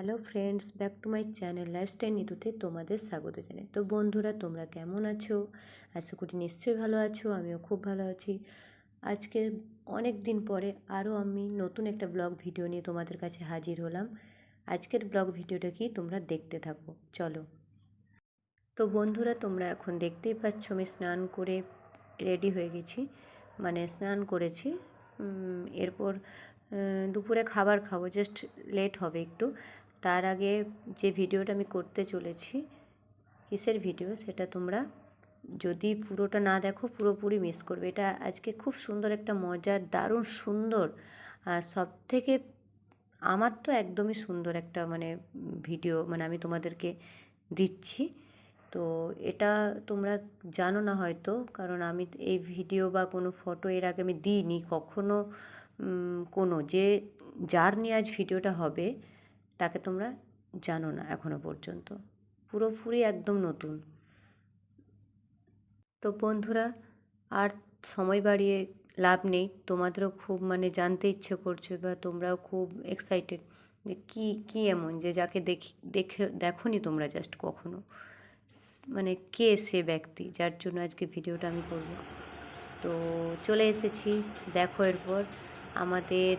Hello friends back to my channel lifestyle নিতুতে তোমাদের স্বাগত জানাই। তো বন্ধুরা, তোমরা কেমন আছো? আশা করি নিশ্চয়ই ভালো আছো, আমিও খুব ভালো আছি। আজকে অনেক দিন পরে আরও আমি নতুন একটা ব্লগ ভিডিও নিয়ে তোমাদের কাছে হাজির হলাম। আজকের ব্লগ ভিডিওটা কি তোমরা দেখতে থাকো, চলো। তো বন্ধুরা, তোমরা এখন দেখতেই পাচ্ছ আমি স্নান করে রেডি হয়ে গেছি। মানে স্নান করেছি এরপর দুপুরে খাবার খাব, জাস্ট লেট হবে একটু। তার আগে যে ভিডিওটা আমি করতে চলেছি, কিসের ভিডিও সেটা তোমরা যদি পুরোটা না দেখো পুরোপুরি মিস করবে। এটা আজকে খুব সুন্দর একটা মজার, দারুণ সুন্দর সব থেকে আমার তো একদমই সুন্দর একটা মানে ভিডিও মানে আমি তোমাদেরকে দিচ্ছি। তো এটা তোমরা জানো না হয়তো, কারণ আমি এই ভিডিও বা কোনো ফটো এর আগে আমি দিইনি কখনো কোনো। যে যার নিয়ে আজ ভিডিওটা হবে তাকে তোমরা জানো না এখনও পর্যন্ত। পুরোপুরি একদম নতুন। তো বন্ধুরা, আর সময় বাড়িয়ে লাভ নেই। তোমাদেরও খুব মানে জানতে ইচ্ছে করছে বা তোমরাও খুব এক্সাইটেড যে কী কী এমন যে যাকে দেখি, দেখে দেখো নি তোমরা জাস্ট কখনো। মানে কে সে ব্যক্তি যার জন্য আজকে ভিডিওটা আমি করব। তো চলে এসেছি। দেখো এরপর আমাদের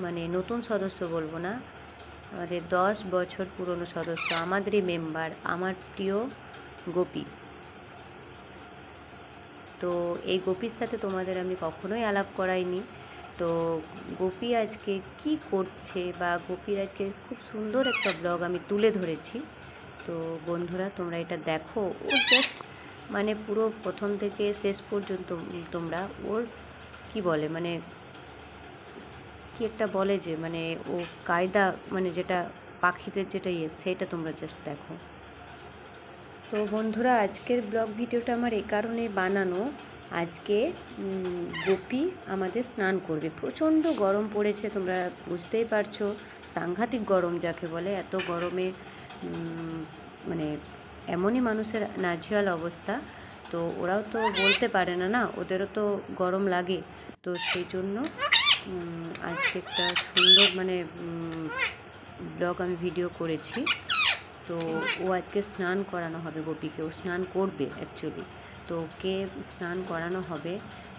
মানে নতুন সদস্য বলব না আমাদের দশ বছর পুরনো সদস্য, আমাদেরই মেম্বার আমার প্রিয় গোপী। তো এই গোপীর সাথে তোমাদের আমি কখনোই আলাপ করাইনি। তো গোপী আজকে কি করছে বা গোপীর আজকে খুব সুন্দর একটা ব্লগ আমি তুলে ধরেছি। তো বন্ধুরা, তোমরা এটা দেখো। ও জাস্ট মানে পুরো প্রথম থেকে শেষ পর্যন্ত তোমরা, ওর কি বলে মানে কি একটা বলে যে মানে ও কায়দা মানে যেটা পাখিদের যেটা ইয়ে সেটা তোমরা জাস্ট দেখো। তো বন্ধুরা, আজকের ব্লগ ভিডিওটা আমার এই কারণে বানানো। আজকে গোপী আমাদের স্নান করবে। প্রচণ্ড গরম পড়েছে, তোমরা বুঝতেই পারছ। সাংঘাতিক গরম যাকে বলে, এত গরমে মানে এমনই মানুষের নাজেহাল অবস্থা। তো ওরাও তো বলতে পারে না না, ওদেরও তো গরম লাগে। তো সেই জন্য আজকে একটা সুন্দর মানে ব্লগ আমি ভিডিও করেছি। তো ও আজকে স্নান করানো হবে গোপীকে। ও স্নান করবে অ্যাকচুয়ালি তো ওকে স্নান করানো হবে।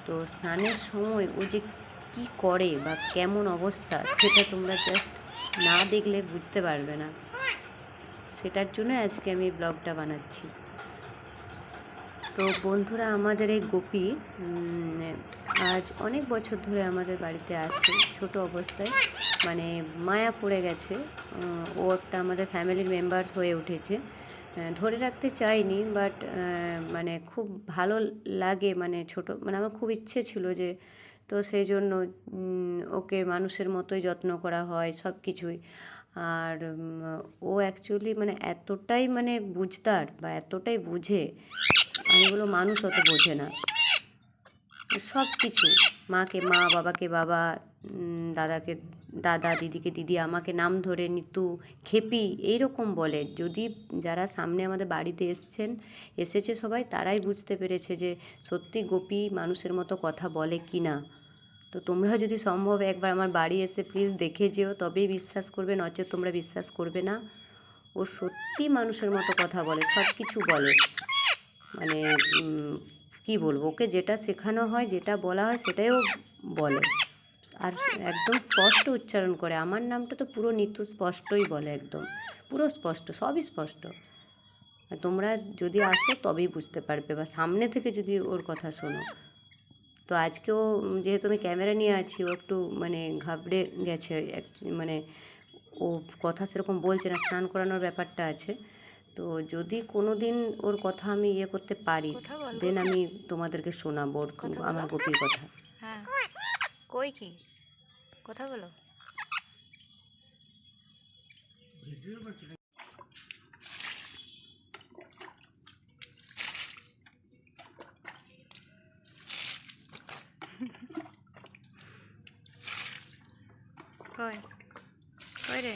তো স্নানের সময় ও যে কী করে বা কেমন অবস্থা, সেটা তোমরা জাস্ট না দেখলে বুঝতে পারবে না। সেটার জন্য আজকে আমি ব্লগটা বানাচ্ছি। তো বন্ধুরা, আমাদের এই গোপী আজ অনেক বছর ধরে আমাদের বাড়িতে আছে, ছোট অবস্থায়। মানে মায়া পড়ে গেছে। ও একটা আমাদের ফ্যামিলির মেম্বার হয়ে উঠেছে। ধরে রাখতে চাইনি বাট মানে খুব ভালো লাগে মানে ছোট মানে আমার খুব ইচ্ছে ছিল যে, তো সেই জন্য ওকে মানুষের মতোই যত্ন করা হয় সব কিছুই। আর ও অ্যাকচুয়ালি মানে এতটাই মানে বুঝতার বা এতটাই বুঝে, আমি বলো মানুষ অত বোঝে না। সব কিছু মাকে, মা, বাবাকে, বাবা দাদাকে, দাদা, দিদিকে, দিদি, আমাকে নাম ধরে নিতু, খেপি, এইরকম বলে। যদি যারা সামনে আমাদের বাড়িতে এসছেন, এসেছে সবাই, তারাই বুঝতে পেরেছে যে সত্যি গোপী মানুষের মতো কথা বলে কি না তো তোমরা যদি সম্ভব একবার আমার বাড়ি এসে প্লিজ দেখে যেও, তবেই বিশ্বাস করবে, নচেত তোমরা বিশ্বাস করবে না। ও সত্যি মানুষের মতো কথা বলে সব কিছু বলে। মানে কি বলব? ওকে যেটা শেখানো হয়, যেটা বলা হয়, সেটাই ও বলে। আর একদম স্পষ্ট উচ্চারণ করে। আমার নামটা তো পুরো নিতু স্পষ্টই বলে একদম। পুরো স্পষ্ট, সবই স্পষ্ট। তোমরা যদি আসো, তবেই বুঝতে পারবে। বা সামনে থেকে যদি ওর কথা শোনো। তো আজকেও যেহেতু আমি ক্যামেরা নিয়ে আছি, ও একটু মানে ঘাবড়ে গেছে। মানে ও কথা সেরকম বলছে না, স্নান করানোর ব্যাপারটা আছে। তো যদি কোনো দিন ওর কথা আমি ইয়ে করতে পারি দেন আমি তোমাদেরকে শোনাবো ওর আমার। গোপীর কথা। হ্যাঁ। কই কি? কথা বলো। কই? কই রে?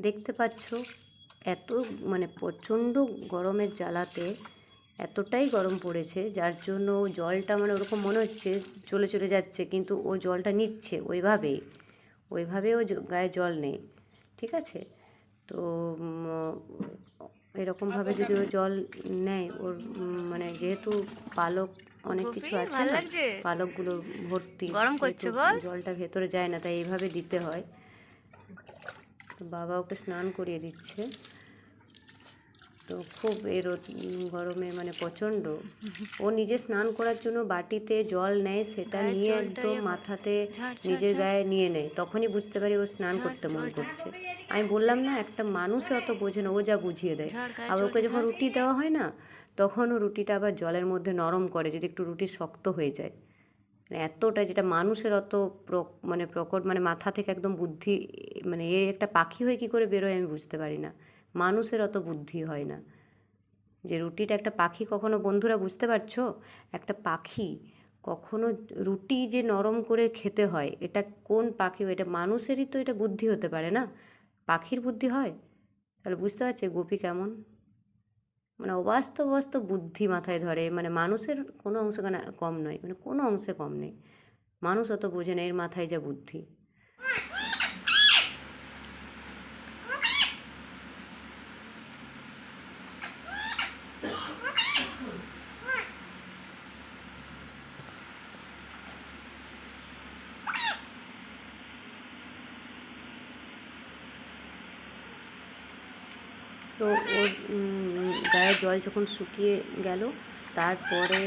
দেখতে পাচ্ছ এত মানে প্রচণ্ড গরমের জ্বালাতে এতটাই গরম পড়েছে যার জন্য ও জলটা মানে ওরকম মনে হচ্ছে চলে চলে যাচ্ছে কিন্তু ও জলটা নিচ্ছে ওইভাবেই ওইভাবে ও গায়ে জল নেই ঠিক আছে? তো এরকমভাবে যদি ও জল নেয় ওর মানে যেহেতু পালক অনেক কিছু আছে না পালকগুলো ভর্তি গরম করছে জলটা ভেতরে যায় না তাই এইভাবে দিতে হয়। বাবা ওকে স্নান করিয়ে দিচ্ছে। তো খুব এই রোদ গরমে মানে প্রচণ্ড। ও নিজে স্নান করার জন্য বাটিতে জল নেয় সেটা নিয়ে একদম মাথাতে নিজের গায়ে নিয়ে নেয়। তখনই বুঝতে পারি ও স্নান করতে মন করছে। আমি বললাম না একটা মানুষে অত বোঝে না ও যা বুঝিয়ে দেয়। আর ওকে যখন রুটি দেওয়া হয় না তখন ও রুটিটা আবার জলের মধ্যে নরম করে যদি একটু রুটি শক্ত হয়ে যায়। মানে এতটা যেটা মানুষের অত মানে প্রকট মানে মাথা থেকে একদম বুদ্ধি মানে এ একটা পাখি হয়ে কী করে বেরোয় আমি বুঝতে পারি না। মানুষের অত বুদ্ধি হয় না। যে রুটিটা একটা পাখি কখনো বন্ধুরা বুঝতে পারছ? একটা পাখি কখনো রুটি যে নরম করে খেতে হয়, এটা কোন পাখি এটা মানুষেরই তো এটা বুদ্ধি হতে পারে না। পাখির বুদ্ধি হয়? তাহলে বুঝতে পারছে গোপী কেমন? মানে অবাস্তব অবাস্তব বুদ্ধি মাথায় ধরে। মানে মানুষের কোনো অংশ কেন কম নয়। মানে কোনো অংশে কম নেই। মানুষ অত বোঝে না, এর মাথায় যা বুদ্ধি। তো ওর গায়ে জল যখন শুকিয়ে গেল, তারপরে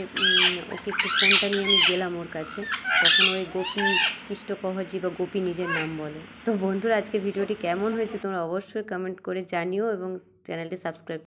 ওকে একটু ফোনটা নিয়ে আমি গেলাম ওর কাছে। তখন ওই গোপী কৃষ্ণকহজি বা গোপী নিজের নাম বলে। তো বন্ধুরা, আজকে ভিডিওটি কেমন হয়েছে তোমরা অবশ্যই কমেন্ট করে জানিও এবং চ্যানেলটি সাবস্ক্রাইব